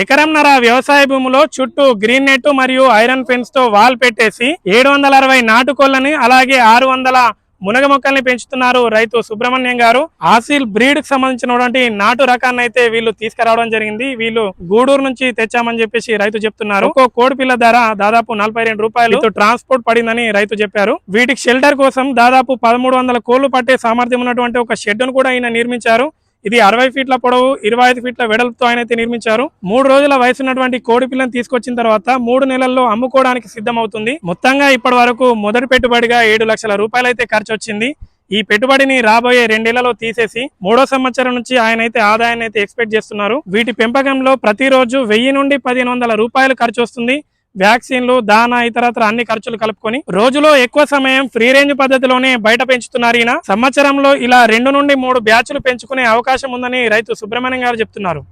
ఎకరంన్నర వ్యవసాయ భూమిలో చుట్టూ గ్రీన్ నెట్ మరియు ఐరన్ ఫెన్స్తో వాల్ పెట్టేసి ఏడు వందల అరవై నాటుకోళ్ళని అలాగే ఆరు వందల మునగ మొక్కల్ని పెంచుతున్నారు రైతు సుబ్రహ్మణ్యం గారు. ఆసిల్ బ్రీడ్కి సంబంధించినటువంటి నాటు రకాన్ని అయితే వీళ్ళు తీసుకురావడం జరిగింది. వీళ్ళు గూడూరు నుంచి తెచ్చామని చెప్పేసి రైతు చెప్తున్నారు. ఒక్కో కోడి పిల్ల ధర దాదాపు నలభై రెండు రూపాయలు. ట్రాన్స్పోర్ట్ పడిందని రైతు చెప్పారు. వీటికి షెల్టర్ కోసం దాదాపు పదమూడు వందల కోళ్ళు పట్టే సామర్థ్యం ఉన్నటువంటి ఒక షెడ్ను కూడా ఈయన నిర్మించారు. ఇది అరవై ఫీట్ల పొడవు ఇరవై ఐదు ఫీట్ల వెడల్పుతో ఆయన అయితే నిర్మించారు. మూడు రోజుల వయసు ఉన్నటువంటి కోడి పిల్లని తీసుకొచ్చిన తర్వాత మూడు నెలల్లో అమ్ముకోవడానికి సిద్ధమవుతుంది. మొత్తంగా ఇప్పటి వరకు మొదటి పెట్టుబడిగా ఏడు లక్షల రూపాయలు అయితే ఖర్చు వచ్చింది. ఈ పెట్టుబడిని రాబోయే రెండేళ్ళలో తీసేసి మూడో సంవత్సరం నుంచి ఆయన అయితే ఆదాయాన్ని అయితే ఎక్స్పెక్ట్ చేస్తున్నారు. వీటి పెంపకంలో ప్రతిరోజు వెయ్యి నుండి పదిహేను వందల రూపాయలు ఖర్చు వస్తుంది. వ్యాక్సిన్లు దానా ఇతరత్ర అన్ని ఖర్చులు కలుపుకొని రోజులో ఎక్కువ సమయం ఫ్రీ రేంజ్ పద్ధతిలోనే బయట పెంచుతున్నారు ఈయన. సంవత్సరంలో ఇలా రెండు నుండి మూడు బ్యాచ్లు పెంచుకునే అవకాశం ఉందని రైతు సుబ్రహ్మణ్యం గారు చెప్తున్నారు.